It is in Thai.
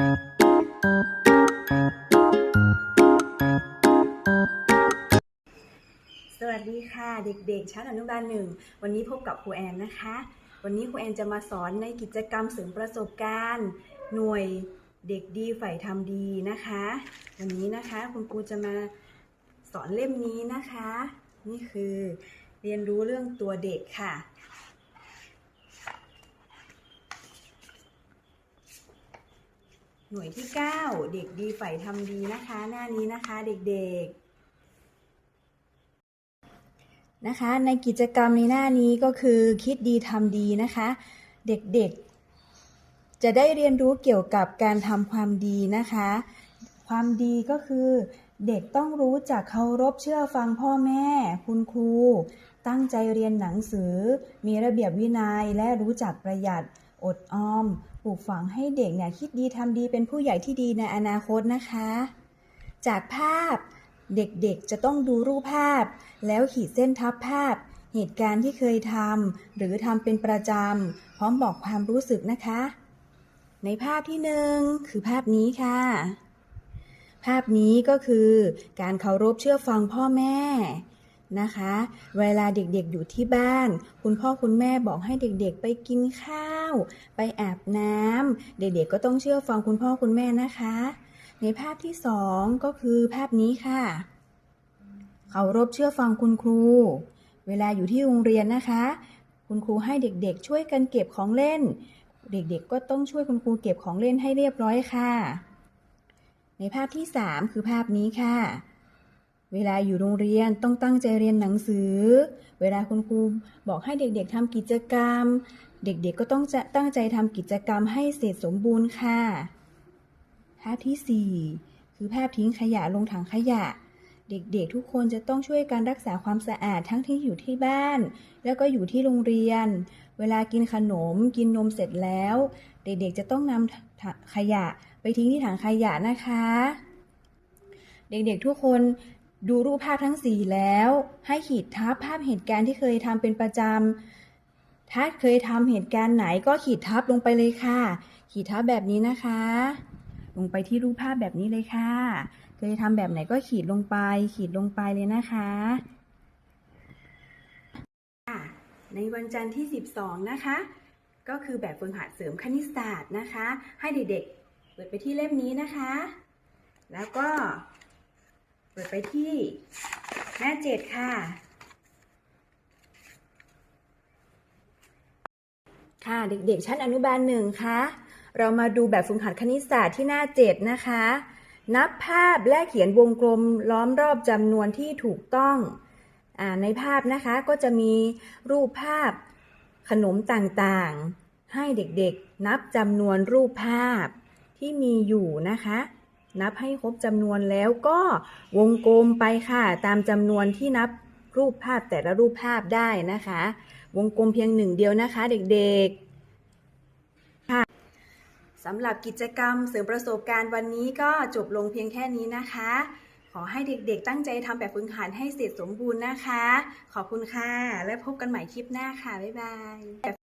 สวัสดีค่ะ เด็กๆ ชั้นอนุบาลหนึ่ง วันนี้พบกับครูแอนนะคะ วันนี้ครูแอนจะมาสอนในกิจกรรมเสริมประสบการณ์ หน่วยเด็กดีฝ่ายทำดีนะคะ วันนี้นะคะคุณครูจะมาสอนเล่มนี้นะคะ นี่คือเรียนรู้เรื่องตัวเด็กค่ะ หน่วยที่ 9 เด็กดีฝ่ายทำดีนะคะ หน้านี้นะคะเด็กๆนะคะ ในกิจกรรมในหน้านี้ก็คือคิดดีทำดีนะคะ เด็กๆ จะได้เรียนรู้เกี่ยวกับการทำความดีนะคะ ความดีก็คือเด็กต้องรู้จักเคารพเชื่อฟังพ่อแม่ คุณครู ตั้งใจเรียนหนังสือ มีระเบียบวินัยและรู้จักประหยัด อดออม ปลูกฝังให้เด็กเนี่ยคิดดีทำดีเป็นผู้ใหญ่ที่ดีในอนาคตนะคะ จากภาพเด็กๆจะต้องดูรูปภาพ แล้วขีดเส้นทับภาพ เหตุการณ์ที่เคยทำหรือทำเป็นประจำ พร้อมบอกความรู้สึกนะคะ ในภาพที่หนึ่งคือภาพนี้ค่ะ ภาพนี้ก็คือการเคารพเชื่อฟังพ่อแม่นะคะ เวลาเด็กๆอยู่ที่บ้าน คุณพ่อคุณแม่บอกให้เด็กๆไปกินข้า วไปอาบน้ำเด็กๆก็ต้องเชื่อฟังคุณพ่อคุณแม่นะคะ ในภาพที่สองก็คือภาพนี้ค่ะเคารพเชื่อฟังคุณครู เวลาอยู่ที่โรงเรียนนะคะ คุณครูให้เด็กๆ ช่วยกันเก็บของเล่น เด็กๆ ก็ต้องช่วยคุณครูเก็บของเล่นให้เรียบร้อยค่ะ ในภาพที่ 3 คือภาพนี้ค่ะ เวลาอยู่โรงเรียนต้องตั้งใจเรียนหนังสือ เวลาคุณครูบอกให้เด็กๆทำกิจกรรม เด็กๆก็ต้องจะตั้งใจทำกิจกรรมให้เสร็จสมบูรณ์ค่ะภาพที่ 4 คือภาพทิ้งขยะลงถังขยะ เด็กๆ ทุกคนจะต้องช่วยการรักษาความสะอาดทั้งที่อยู่ที่บ้าน แล้วก็อยู่ที่โรงเรียน เวลากินขนมกินนมเสร็จแล้ว เด็กๆ จะต้องนำขยะไปทิ้งที่ถังขยะนะคะ เด็กๆ ทุกคนดูรูปภาพทั้งสี่แล้ว ให้ขีดทับภาพเหตุการณ์ที่เคยทำเป็นประจำ ถ้าเคยทำเหตุการณ์ไหนก็ขีดทับลงไปเลยค่ะ ขีดทับแบบนี้นะคะ ลงไปที่รูปภาพแบบนี้เลยค่ะ เคยทำแบบไหนก็ขีดลงไป ขีดลงไปเลยนะคะในวันจันทร์ที่ 12 นะคะ ก็คือแบบฝึกหัดเสริมคณิตศาสตร์นะคะ ให้เด็กๆ เปิดไปที่เล่มนี้นะคะ แล้วก็ เปิดไปที่หน้าเจ็ดค่ะ ค่ะเด็กๆชั้นอนุบาลหนึ่งคะเรามาดูแบบฝึกหัดคณิตศาสตร์ที่หน้าเจ็ดนะคะ นับภาพและเขียนวงกลมล้อมรอบจำนวนที่ถูกต้องอในภาพนะคะก็จะมีรูปภาพขนมต่างๆ ให้เด็กๆ นับจำนวนรูปภาพที่มีอยู่นะคะ นับให้ครบจำนวนแล้วก็วงกลมไปค่ะ ตามจำนวนที่นับ รูปภาพแต่ละรูปภาพได้นะคะ วงกลมเพียงหนึ่งเดียวนะคะเด็กๆค่ะสำหรับกิจกรรมเสริมประสบการณ์วันนี้ก็จบลงเพียงแค่นี้นะคะ ขอให้เด็กๆ ตั้งใจทำแบบฝึกหัดให้เสร็จสมบูรณ์นะคะ ขอบคุณค่ะ และพบกันใหม่คลิปหน้าค่ะ บ๊ายบาย